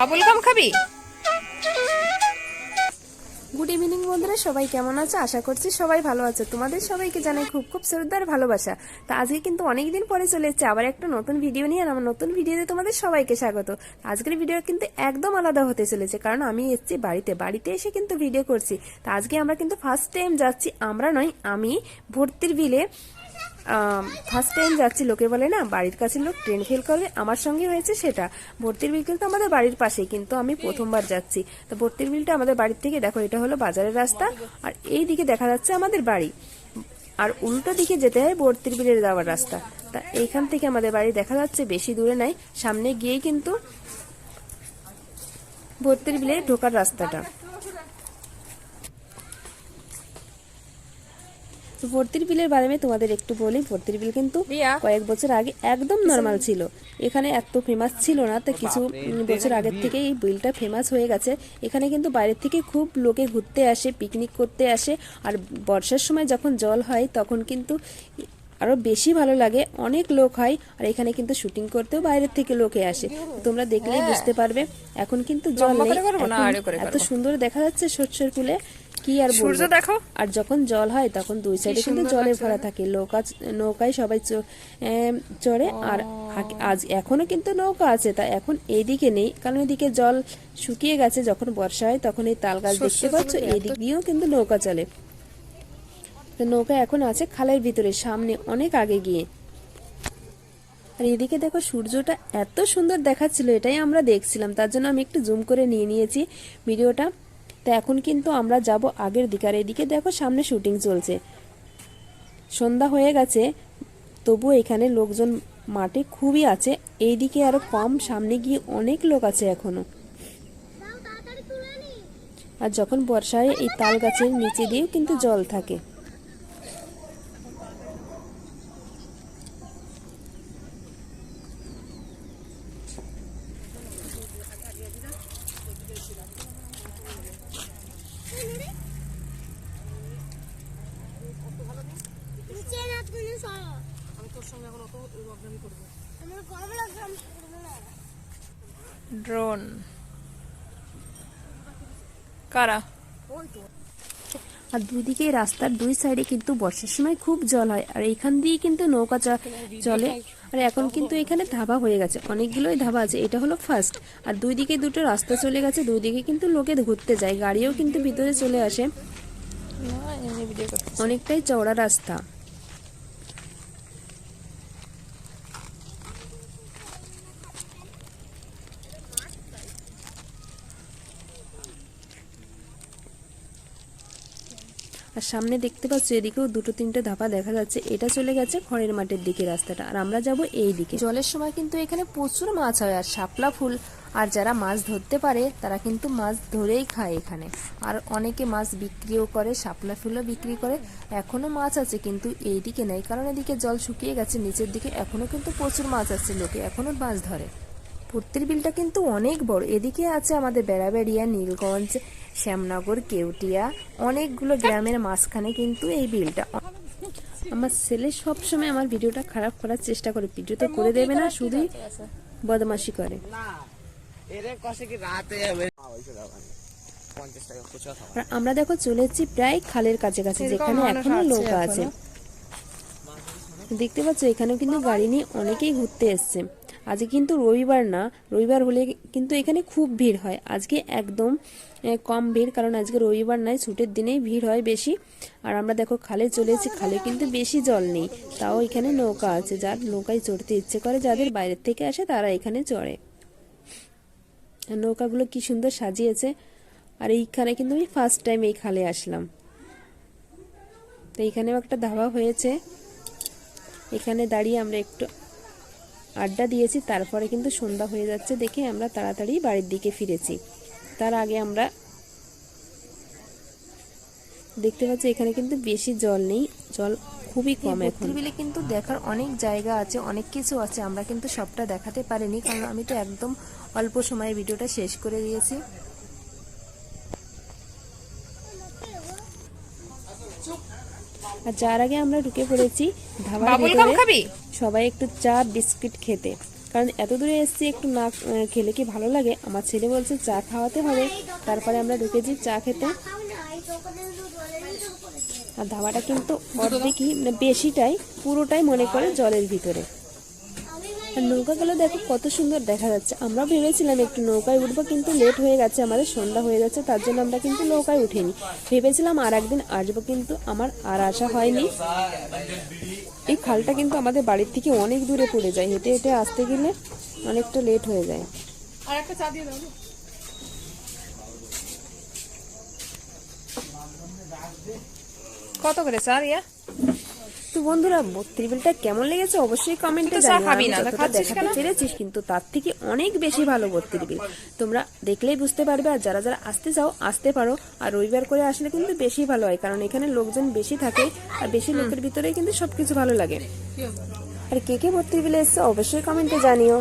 বাবুল খাবি? Good evening বন্ধুরা, সবাই কেমন আছে? আশা করছি সবাই ভালো আছে। তোমাদের সবাইকে জানাই খুব খুব শ্রদ্ধার ভালোবাসা। তো আজকে কিন্তু অনেকদিন পরে চলে এসেছে আবার একটা নতুন ভিডিও নিয়ে, আর আমার নতুন ভিডিওতে তোমাদের সবাইকে স্বাগত। আজকের ভিডিও কিন্তু একদম আলাদা হতে চলেছে, কারণ আমি এসেছি বাড়িতে। বাড়িতে এসে কিন্তু ভিডিও করছি। তো আজকে আমরা কিন্তু ফার্স্ট টাইম যাচ্ছি, আমরা নয়, আমি ভর্তির বিলে ফার্স্ট টাইম যাচ্ছি, লোকে বলে না, বাড়ির কাছে লোক ট্রেন ফেল করবে, আমার সঙ্গে হয়েছে সেটা। ভর্তির বিল কিন্তু আমাদের বাড়ির পাশেই, কিন্তু আমি প্রথমবার যাচ্ছি। তো ভর্তির বিলটা আমাদের বাড়ির থেকে, দেখো, এটা হলো বাজারের রাস্তা, আর এই দিকে দেখা যাচ্ছে আমাদের বাড়ি। আর উল্টো দিকে যেতে হয় ভর্তির বিলের যাওয়ার রাস্তা। তা এইখান থেকে আমাদের বাড়ি দেখা যাচ্ছে, বেশি দূরে নাই। সামনে গিয়েই কিন্তু ভর্তির বিলে ঢোকার রাস্তাটা। তো ভর্তির বিলের বারে আমি তোমাদের একটু বলি ভর্তির বিল কিন্তু কয়েক বছর আগে একদম নর্মাল ছিল। এখানে এত ফেমাস ছিল না তো কিছু বছর আগের থেকে এই বিলটা ফেমাস হয়ে গেছে। এখানে কিন্তু বাইরের থেকে খুব লোকে ঘুরতে আসে পিকনিক করতে আসে। আর বর্ষার সময় যখন জল হয় তখন কিন্তু আরও বেশি ভালো লাগে। অনেক লোক হয় আর এখানে কিন্তু শুটিং করতেও বাইরের থেকে লোকে আসে। তোমরা দেখলেই বুঝতে পারবে এখন কিন্তু জল নেই। এত সুন্দর দেখা যাচ্ছে শস্যের ফুলে। কি আর সূর্য দেখো। আর যখন জল হয় তখন দুই সাইডে কিন্তু জলে ভরা থাকে। নৌকা নৌকায় সবাই চড়ে। আর আজ এখনও কিন্তু নৌকা আছে তা এখন এইদিকে নেই। কারণ এদিকে জল শুকিয়ে গেছে যখন বর্ষা হয় তখন এই তাল গাছ দেখতে পাচ্ছ এইদিক দিয়েও কিন্তু নৌকা চলে। তো নৌকা এখন আছে খালের ভিতরে সামনে অনেক আগে গিয়ে। আর এদিকে দেখো সূর্যটা এত সুন্দর দেখাচ্ছিল এটাই আমরা দেখছিলাম। তার জন্য আমি একটু জুম করে নিয়ে নিয়েছি ভিডিওটা। তো এখন কিন্তু আমরা যাব আগের দিকে। আর এদিকে দেখো সামনে শুটিং চলছে। সন্ধ্যা হয়ে গেছে তবু এখানে লোকজন মাঠে খুবই আছে। এই দিকে আরও কম, সামনে গিয়ে অনেক লোক আছে এখনও আর যখন বর্ষায় এই তাল গাছের নিচে দিয়েও কিন্তু জল থাকে নিচে না তুমি সরো আমি তোর সঙ্গে এখন অত অগ্রামী করব আমার গরম লাগছে আমি করব না ড্রোন। কারা? আর দুদিকে রাস্তার দুই সাইডে কিন্তু বর্ষার সময় খুব জল হয় আর এখান দিয়ে কিন্তু নৌকা চলে। আর এখন কিন্তু এখানে ধাবা হয়ে গেছে অনেকগুলোই ধাবা আছে এটা হলো ফার্স্ট আর দুই দিকে দুটো রাস্তা চলে গেছে দুই দিকে কিন্তু লোকে ঘুরতে যায় গাড়িও কিন্তু ভিতরে চলে আসে। অনেকটাই চওড়া রাস্তা। আর সামনে দেখতে পাচ্ছ, এদিকেও দুটো তিনটে ধাপা দেখা যাচ্ছে। এটা চলে গেছে খড়ের মাঠের দিকে রাস্তাটা। আর আমরা যাব এই দিকে। জলের সময় কিন্তু এখানে প্রচুর মাছ হয় আর শাপলা ফুল। আর যারা মাছ ধরতে পারে, তারা কিন্তু মাছ ধরেই খায় এখানে। আর অনেকে মাছ বিক্রিও করে, শাপলা ফুলও বিক্রি করে। এখনও মাছ আছে, কিন্তু এই দিকে নেই। কারণ এদিকে জল শুকিয়ে গেছে, নিচের দিকে এখনও কিন্তু প্রচুর মাছ আছে লোকে, এখনও মাছ ধরে। ফুর্তির বিলটা কিন্তু অনেক বড়। এদিকে আছে আমাদের বেড়াবেড়িয়া, নীলগঞ্জ শ্যামনগর কেউটিয়া অনেকগুলো গ্রামের মাঝখানে কিন্তু এই বিলটা। আমার ছেলে সবসময় আমার ভিডিওটা খারাপ করার চেষ্টা করে ভিডিও তো করে দেবে না শুধুই বদমাশি করে। আমরা দেখো চলে এসেছি প্রায় খালের কাছে কাছে যেখানে এখনও লোক আছে। দেখতে পাচ্ছ এখানেও কিন্তু গাড়ি নিয়ে অনেকেই ঘুরতে এসছে। আজকে কিন্তু রবিবার না, রবিবার হলে কিন্তু এখানে খুব ভিড় হয়। আজকে একদম কম ভিড়, কারণ আজকে রবিবার নয়, ছুটির দিনেই ভিড় হয় বেশি। আর আমরা দেখো খালে চলে এসেছি, খালে কিন্তু বেশি জল নেই। তাও এখানে নৌকা আছে, যার নৌকায় চড়তে ইচ্ছে করে, যাদের বাইরের থেকে আসে তারা এখানে চড়ে। নৌকাগুলো কি সুন্দর সাজিয়েছে। আর এইখানে কিন্তু আমি ফার্স্ট টাইম এই খালে আসলাম। তো এইখানেও একটা ধাবা হয়েছে। এখানে দাঁড়িয়ে আমরা একটু আড্ডা দিয়েছি তারপরে কিন্তু সন্ধ্যা হয়ে যাচ্ছে দেখে আমরা তাড়াতাড়ি বাড়ির দিকে ফিরেছি। তার আগে আমরা দেখতে পাচ্ছি এখানে কিন্তু বেশি জল নেই জল খুবই কম এখন। বিলে কিন্তু দেখার অনেক জায়গা আছে অনেক কিছু আছে আমরা কিন্তু সবটা দেখাতে পারিনি কারণ আমি তো একদম অল্প সময়ে ভিডিওটা শেষ করে দিয়েছি। আর যার আগে আমরা ঢুকে পড়েছি ধাবার ভেতরে। সবাই একটু চা বিস্কিট খেতে। কারণ এত দূরে এসেছি একটু না খেলে কি ভালো লাগে? আমার ছেলে বলছে চা খাওয়াতে হবে। তারপরে আমরা ঢুকেছি চা খেতে। আর ধাবাটা কিন্তু অর্ধেকই মানে বেশিটাই পুরোটাই মনে করে জলের ভিতরে। আর নৌকাগুলো দেখো কত সুন্দর দেখা যাচ্ছে। আমরা ভেবেছিলাম একটু নৌকায় উঠবো, কিন্তু লেট হয়ে গেছে, আমাদের সন্ধ্যা হয়ে যাচ্ছে, তার জন্য আমরা কিন্তু নৌকায় উঠিনি। ভেবেছিলাম আর একদিন আসব, কিন্তু আমার আর আসা হয়নি। এই খালটা কিন্তু আমাদের বাড়ির থেকে অনেক দূরে পড়ে যায়, হেঁটে হেঁটে আসতে গেলে অনেকটা লেট হয়ে যায়। কত করে স্যার ইয়া তো বন্ধুরা ত্রিবেলটা কেমন লেগেছে অবশ্যই কমেন্টে দেখাতে? পেরেছিস কিন্তু তার থেকে অনেক বেশি ভালো বত্রিবিল তোমরা দেখলেই বুঝতে পারবে আর যারা যারা আসতে চাও আসতে পারো। আর রবিবার করে আসলে কিন্তু বেশি ভালো হয় কারণ এখানে লোকজন বেশি থাকে আর বেশি লোকের ভিতরেই কিন্তু সবকিছু ভালো লাগে। আর কে কে বত্রিবিলে এসছে অবশ্যই কমেন্টে জানিও।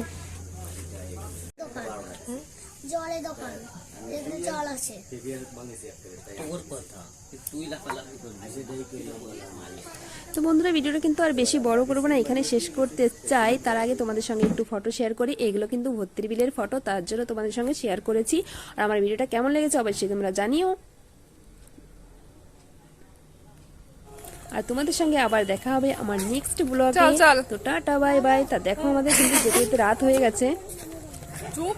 জলের দোকান। জল আছে। তো বন্ধুরা ভিডিওটা কিন্তু আর বেশি বড় করব না এখানে শেষ করতে চাই। তার আগে তোমাদের সঙ্গে একটু ফটো শেয়ার করি। এগুলো কিন্তু ভর্তির বিলের ফটো তার জন্য তোমাদের সঙ্গে শেয়ার করেছি। আর আমার ভিডিওটা কেমন লেগেছে অবশ্যই তোমরা জানিও। আর তোমাদের সঙ্গে আবার দেখা হবে আমার নেক্সট ব্লগে। তো টাটা বাই বাই তা দেখো আমাদের কিন্তু যেতে যেতে রাত হয়ে গেছে। চুপ।